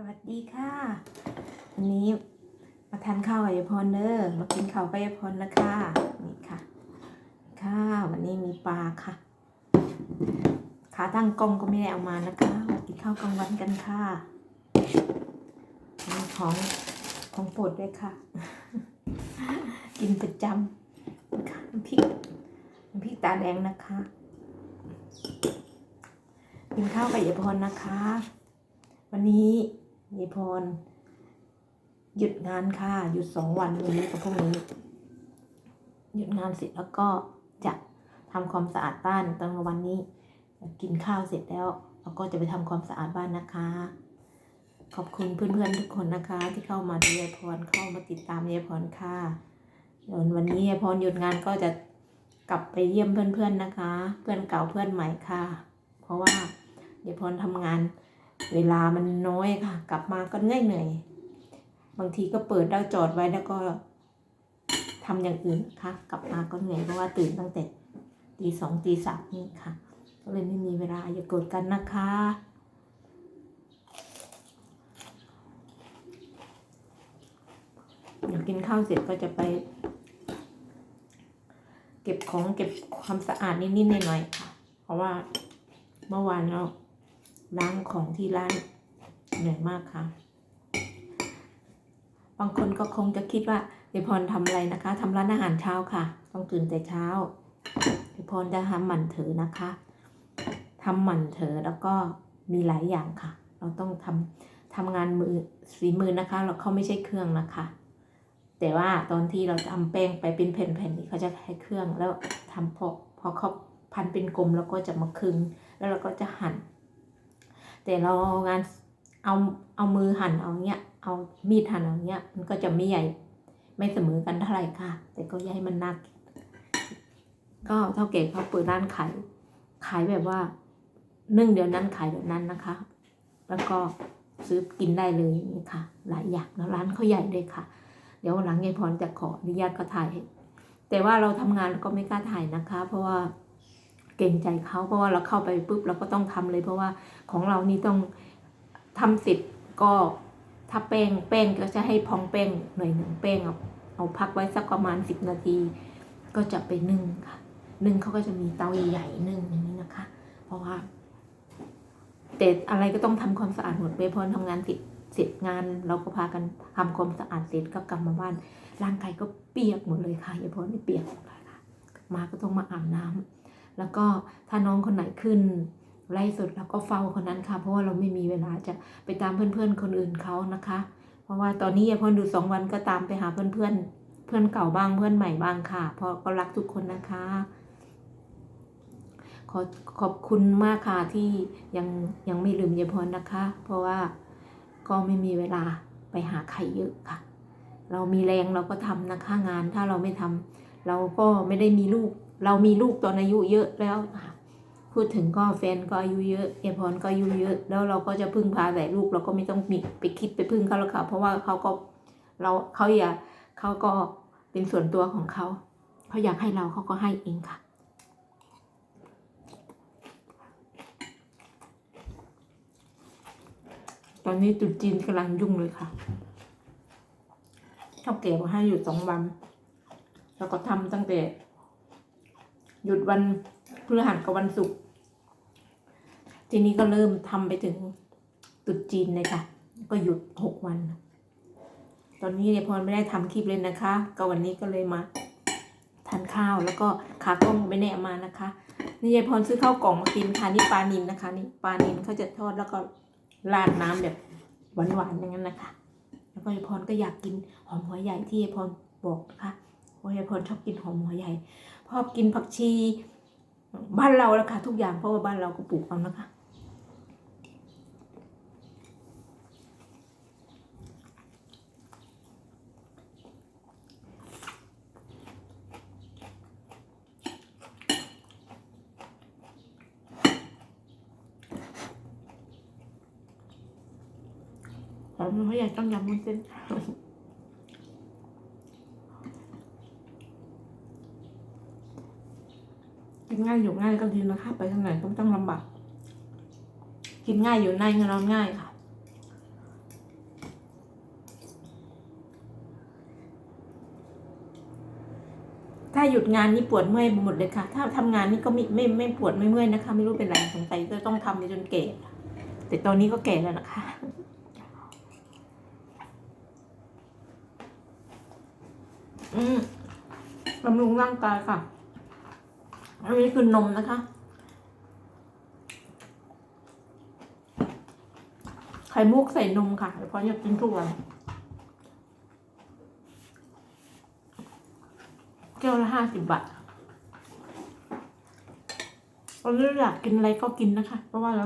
สวัสดีค่ะวันนี้มาทานข้าวกับยายพรเด้อมากินข้าวกับยพรนะคะนี่ค่ะค่ะวันนี้มีปลาค่ะ ขาตั้งกล้องก็ไม่ได้เอามานะคะมากินข้าวกลางวันกันค่ะมีของของโปรดด้วยค่ะ กินประจำนะคะน้ำพริกน้ำพริกตาแดงนะคะ กินข้าวกับยายพรนะคะวันนี้ ยายพร หยุดงานค่ะ หยุดสองวันวันนี้กับพรุ่งนี้ หยุดงานเสร็จแล้วก็จะทำความสะอาดบ้านตอนกลางวันนี้ กินข้าวเสร็จแล้วเราก็จะไปทำความสะอาดบ้านนะคะ ขอบคุณเพื่อนๆทุกคนนะคะ ที่เข้ามาดูยายพรเข้ามาติดตามยายพรค่ะเดี๋ยววันนี้ยายพรหยุดงานก็จะกลับไปเยี่ยมเพื่อนๆนะคะ เพื่อนเก่าเพื่อนใหม่ค่ะ เพราะว่ายายพรทำงาน เวลามันน้อยค่ะ กลับมาก็เหนื่อยเหนื่อยบางทีก็เปิดแล้วจอดไว้แล้วก็ทำอย่างอื่นค่ะ กลับมาก็เหนื่อยเพราะว่าตื่นตั้งแต่ตีสองตีสามนี่ค่ะ ก็เลยไม่มีเวลาอย่าโกรธกันนะคะ เดี๋ยวกินข้าวเสร็จก็จะไป เก็บของเก็บความสะอาดนิดๆหน่อยๆค่ะ เพราะว่าเมื่อวานเรา ล้างของที่ร้านเหนื่อยมากค่ะ บางคนก็คงจะคิดว่าเดยวพรทำอะไรนะคะทำร้านอาหารเช้าค่ะ ต้องตื่นแต่เช้าเดยวพรจะทำหมั่นเถอนะคะทำหมั่นเถอแล้วก็มีหลายอย่างค่ะ เราต้องทำทำงานมือฝีมือนะคะ เราเขาไม่ใช่เครื่องนะคะ แต่ว่าตอนที่เราทำแป้งไปเป็นแผ่นๆนี่เขาจะใช้เครื่องแล้วทำพอพอเขาพันเป็นกลมแล้วก็จะมาคึง แล้วเราก็จะหั่น แต่เรางานเอาเอามือหั่นเอาเนี้ย เอามีดหั่นเอาเนี้ย มันก็จะไม่ใหญ่ ไม่เสมอกันเท่าไหร่ค่ะ แต่ก็อย่าให้มันหนัก ก็เท่าเก๋เขาเปิดร้านขาย ขายแบบว่านึ่งเดียวนั้นขายเดียวนั้นนะคะ แล้วก็ซื้อกินได้เลยนี่ค่ะ หลายอย่างแล้วร้านเขาใหญ่เลยค่ะ เดี๋ยววันหลังยายพรจะขออนุญาตก็ถ่าย แต่ว่าเราทำงานก็ไม่กล้าถ่ายนะคะ เพราะว่า เกรงใจเขาเพราะว่าเราเข้าไปปุ๊บเราก็ต้องทำเลย เพราะว่าของเรานี่ต้องทำเสร็จก็ถ้าแป้งแป้งก็จะให้พองแป้งหน่อยหนึ่งแป้งเอาเอาพักไว้สักประมาณสิบนาที ก็จะไปนึ่งค่ะนึ่งเขาก็จะมีเตาใหญ่ๆนึ่งอย่างนี้นะคะ เพราะว่าแต่อะไรก็ต้องทำความสะอาดหมดเวพรทำงานเสร็จเสร็จงานเราก็พากันทำความสะอาดเสร็จก็กลับมาบ้านร่างกายก็เปียกหมดเลยค่ะยายพรนี่เปียกหมดเลยค่ะมาก็ต้องมาอาบน้ำ แล้วก็ถ้าน้องคนไหนขึ้นไล่สดเราก็เฝ้าคนนั้นค่ะ เพราะว่าเราไม่มีเวลาจะไปตามเพื่อนๆคนอื่นเขานะคะ เพราะว่าตอนนี้ยายพรดูสองวันก็ตามไปหาเพื่อนๆ เพื่อนเก่าบ้างเพื่อนใหม่บ้างค่ะ เพราะก็รักทุกคนนะคะ ขอขอบคุณมากค่ะที่ยังยังไม่ลืมยายพรนะคะ เพราะว่าก็ไม่มีเวลาไปหาใครเยอะค่ะ เรามีแรงเราก็ทำนะคะงานถ้าเราไม่ทำเราก็ไม่ได้มีลูก เรามีลูกตอนอายุเยอะแล้วค่ะพูดถึงก็แฟนก็อายุเยอะเอพรก็อายุเยอะ แล้วเราก็จะพึ่งพาแต่ลูกเราก็ไม่ต้องมีไปคิดไปพึ่งเขาแล้วค่ะ เพราะว่าเขาก็เราเขาอยากเขาก็เป็นส่วนตัวของเขาเขาอยากให้เราเขาก็ให้เองค่ะตอนนี้ตรุษจีนกำลังยุ่งเลยค่ะเท่าเก็บให้หยุดสองวัน แล้วก็ทำตั้งแต่ หยุดวันพฤหัสกับวันศุกร์ทีนี้ก็เริ่มทำไปถึงตรุษจีนเลยค่ะ ก็หยุดหกวัน ตอนนี้ยายพรไม่ได้ทำคลิปเลยนะคะ ก็วันนี้ก็เลยมาทานข้าวแล้วก็ขากล้องไม่แน่มานะคะ นี่ยายพรซื้อข้าวกล่องมากินค่ะนี่ปลานินนะคะ นี่ปลานินเขาจะทอดแล้วก็ราดน้ำแบบหวานๆอย่างนั้นนะคะ แล้วก็ยายพรก็อยากกินหอมหัวใหญ่ที่ยายพรบอกนะคะเพราะยายพรชอบกินหอมหัวใหญ่ ชอบกินผักชี บ้านเราแล้วค่ะทุกอย่างเพราะว่าบ้านเราก็ปลูกเอานะคะหอมหัวใหญ่ต้องยำมุ้นเส้น ง่ายอยู่ง่ายก็ดีนะคะ ไปทางไหนก็ไม่ต้องลำบาก กินง่ายอยู่ง่ายนอนง่ายค่ะ ถ้าหยุดงานนี่ปวดเมื่อยหมดเลยค่ะ ถ้าทำงานนี่ก็ไม่ไม่ไม่ปวดไม่เมื่อยนะคะ ไม่รู้เป็นไรสงสัยจะต้องทำไปจนเก่แต่ตอนนี้ก็แก่แล้วนะคะอืมบำรุงร่างกายค่ะ อันนี้คือนมนะคะ ไข่มุกใส่นมค่ะเพราะอยากกินทุกวันแก้วละห้าสิบบาทตอนนี้อยากกินอะไรก็กินนะคะ เพราะว่าเรา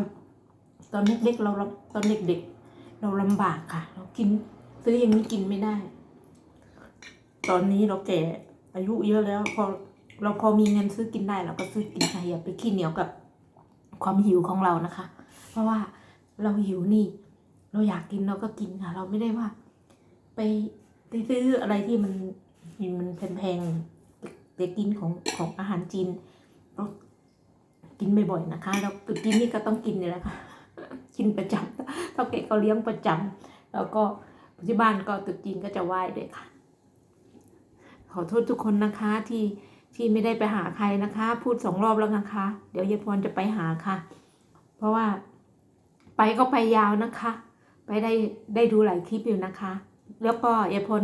ตอนเด็กๆเราตอนเด็กๆ เราลำบากค่ะ เรากินซื้ออย่างนี้กินไม่ได้ ตอนนี้เราแก่อายุเยอะแล้วพอ เราพอมีเงินซื้อกินได้เราก็ซื้อกินค่ะอย่าไปขี้เหนียวกับความหิวของเรานะคะ เพราะว่าเราหิวนี่ เราอยากกินเราก็กินค่ะ เราไม่ได้ว่า ไปไปซื้ออะไรที่มันมันแพงๆไปกินของของอาหารจีนเรากินบ่อยๆนะคะเราตุกินนี่ก็ต้องกินนี่แหละค่ะกินประจำเท่าแก่เขาเลี้ยงประจำแล้วก็ที่บ้านก็ตุจีนก็จะไหว้ด้วยค่ะ ขอโทษทุกคนนะคะที่ ที่ไม่ได้ไปหาใครนะคะ พูดสองรอบแล้วนะคะ เดี๋ยวยายพรจะไปหาค่ะ เพราะว่า ไปก็ไปยาวนะคะ ไปได้ได้ดูหลายคลิปอยู่นะคะ แล้วก็ยายพล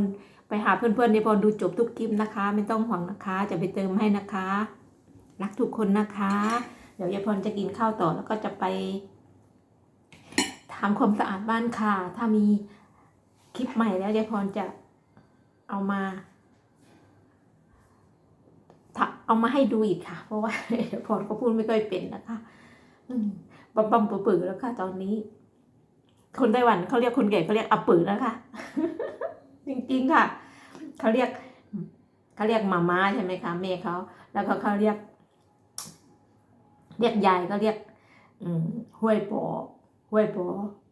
ไปหาเพื่อนๆยายพลดูจบทุกคลิปนะคะ ไม่ต้องห่วงนะคะ จะไปเติมให้นะคะ รักทุกคนนะคะ เดี๋ยวยายพลจะกินข้าวต่อแล้วก็จะไปทำความสะอาดบ้านค่ะ ถ้ามีคลิปใหม่แล้วยายพรจะเอามา ถ้า เอามาให้ดูอีกค่ะ เพราะว่าพรก็พูดไม่ค่อยเป็นนะคะอืมปั๊มปั๊มเปื่อแล้วค่ะ ตอนนี้ คนไต้หวันเขาเรียกคนแก่เขาเรียกอาปือนะคะ จริงๆค่ะเขาเรียกเขาเรียกมาม่าใช่ไหมคะแม่เขาแล้วก็เขาเรียก เรียกยายก็เรียก อืมห้วยปอห้วยปอ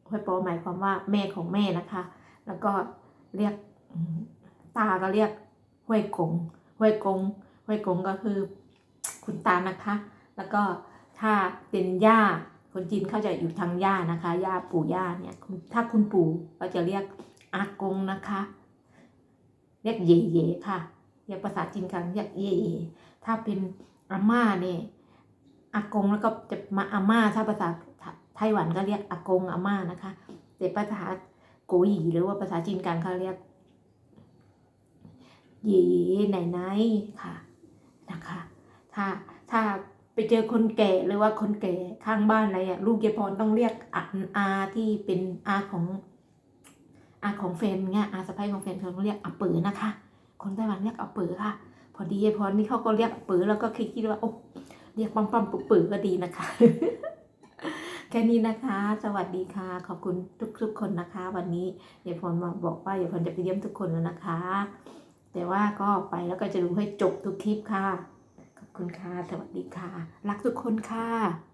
ห้วยปอหมายความว่า แม่ของแม่นะคะ แล้วก็เรียกตาก็เรียกห้วยกงห้วยกง ห้วยกงก็คือคุณตานะคะ แล้วก็ถ้าเป็นย่าคนจีนเขาจะอยู่ทางย่านะคะย่าปู่ย่าเนี่ยถ้าคุณปู่ก็จะเรียกอากงนะคะ เรียกเย่เย่ค่ะเรียกภาษาจีนกันเรียกเย่เย่ถ้าเป็นอาม่าเนี่ยอากงแล้วก็จะมาอาม่าถ้าภาษาไต้หวันก็เรียกอากงอาม่านะคะแต่ภาษาโกหยีหรือว่าภาษาจีนกลางเขาเรียกเย่เย่ไหนไหนค่ะ นะคะ ถ้าถ้าไปเจอคนแก่หรือว่าคนแก่ข้างบ้านอะไรอะลูกยายพรต้องเรียกอาอาที่เป็นอาของอาของแฟนเงี้ยอาสะพ้ายของแฟนเขาต้องเรียกอาเป๋อนะคะ คนไต้หวันเรียกอาเป๋อค่ะ พอดียายพรนี่เขาก็เรียกอาเป๋อแล้วก็คิดคิดว่าโอ้เรียกปั๊มปั๊มปุเป๋อก็ดีนะคะ แค่นี้นะคะ สวัสดีค่ะ ขอบคุณทุกทุกๆคนนะคะ วันนี้ยายพรมาบอกว่ายายพรจะไปเยี่ยมทุกคนแล้วนะคะ แต่ว่าก็ไปแล้วก็จะดูให้จบทุกคลิปค่ะ ขอบคุณค่ะ สวัสดีค่ะ รักทุกคนค่ะ